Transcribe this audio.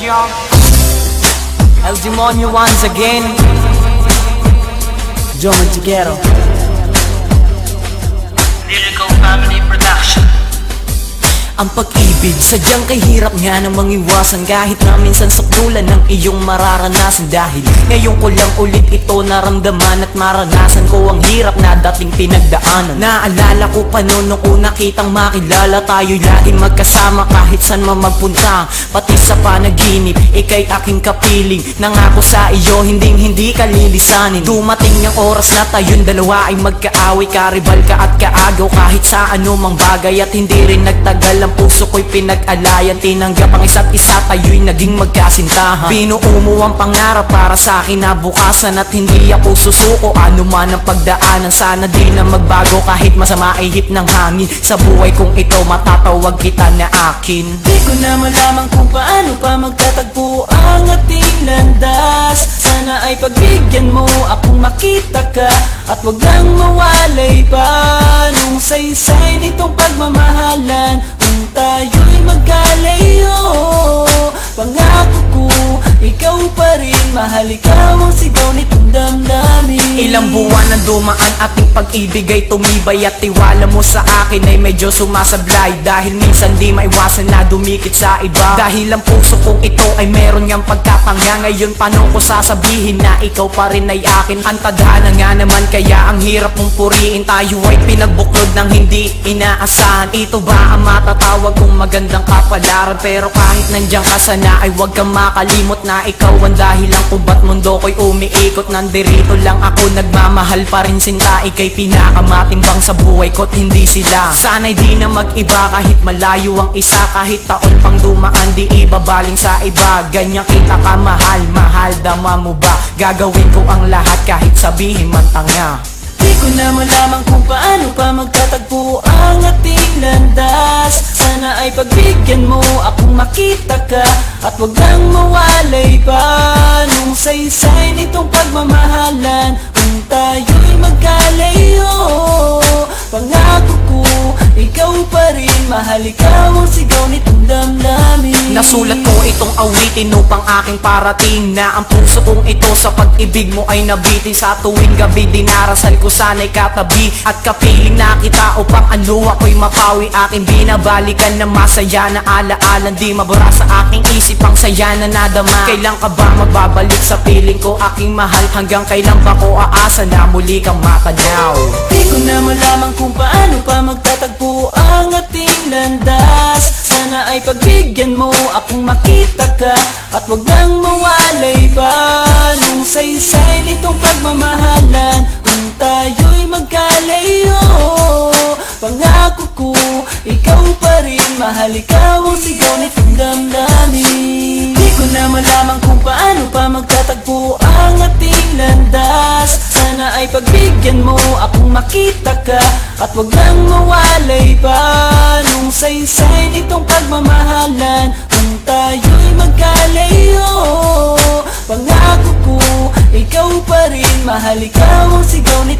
Yeah. El Demonio once again. Joe Manchiguero. Lyrical Family Ang pag-ibig, sadyang kahirap nga nang mangiwasan. Kahit na minsan saktulan ng iyong mararanasan. Dahil ngayon ko lang ulit ito naramdaman At maranasan ko ang hirap na dating pinagdaanan. Naalala ko pa noon nung una kitang makilala Tayo'y laging magkasama kahit saan man magpunta. Pati sa panaginip, ikay aking kapiling. Nangako sa iyo, hinding hindi ka lilisanin. Dumating ang oras na tayong dalawa ay magkaaway Karibal ka at kaagaw kahit sa anumang bagay At hindi rin nagtagal ang puso ko'y pinag-alayan Tinanggap ang isa't isa tayo'y naging magkasintahan. Binuo ang pangarap para sa akin na bukasan At hindi ako susuko. Ano man ang pagdaanan Sana di na magbago. Kahit masama ay hip ng hangin Sa buhay kong ito matatawag kita na akin. Di ko na malaman kung paano pa magtatagpo ang ating landas. Sana ay pagbigyan mo akong makita ka At wag lang mawalay pa. Nung saysay nitong pagmamahalan tayo'y ko, ikaw pa rin Mahal ikaw ang sigaw nitong damdamin. Ilang buwan na dumaan ating pag-ibig ay tumibay At tiwala mo sa akin ay medyo sumasablay. Dahil minsan di maiwasan na dumikit sa iba. Dahil ang puso kong ito ay meron niyang pagkapangya Ngayon paano ko sasabihin na ikaw pa rin ay akin? Ang tadhana nga naman kaya ang hirap mong puriin. Tayo ay pinagbuklod ng hindi inaasahan. Ito ba ang matatawag kong magandang kapalaran? Pero kahit nandiyan ka sana ay huwag kang makalimot na ikaw ang dahilan kung ba't mundo ko'y umiikot. Nandirito lang ako nagmamahal pa rin sinta Ika'y pinakamatimbang sa buhay ko't hindi sila. Sana'y di na mag-iba kahit malayo ang isa Kahit taon pang dumaan di ibabaling sa iba. Ganyan kita ka mahal, mahal dama mo ba? Gagawin ko ang lahat kahit sabihin man tanga. Di ko na malaman kung paano pa magtatagpo makita ka At wag lang mawalay pa rin Mahal ikaw ang sigaw nitong damdamin. Nasulat ko itong awitin upang aking parating Na ang puso kong ito sa pag-ibig mo ay nabitin Sa tuwing gabi dinarasal ko sana'y katabi At kapiling na kita upang ano ako'y mapawi. Aking binabalikan na masaya na alaalan Di mabura sa aking isip ang saya na nadama. Kailan ka ba magbabalik sa piling ko aking mahal? Hanggang kailan ba ko aasa na muli kang matanaw Di ko na pagbigyan mo akong makita ka At wag lang mawalay pa Nung saysay nitong pagmamahalan. Kung tayo'y magkalayo Pangako ko, ikaw pa rin Mahal ikaw ang sigaw nitong damdamin. Di ko na malaman kung paano pa magtatagpo ang ating landas Sana ay pagbigyan mo akong makita ka At wag lang mawalay pa. Nung saysay nitong pagmamahalan Kung tayo'y magkalayo Pangako ko, ikaw pa rin. Mahal ikaw ang sigaw damdamin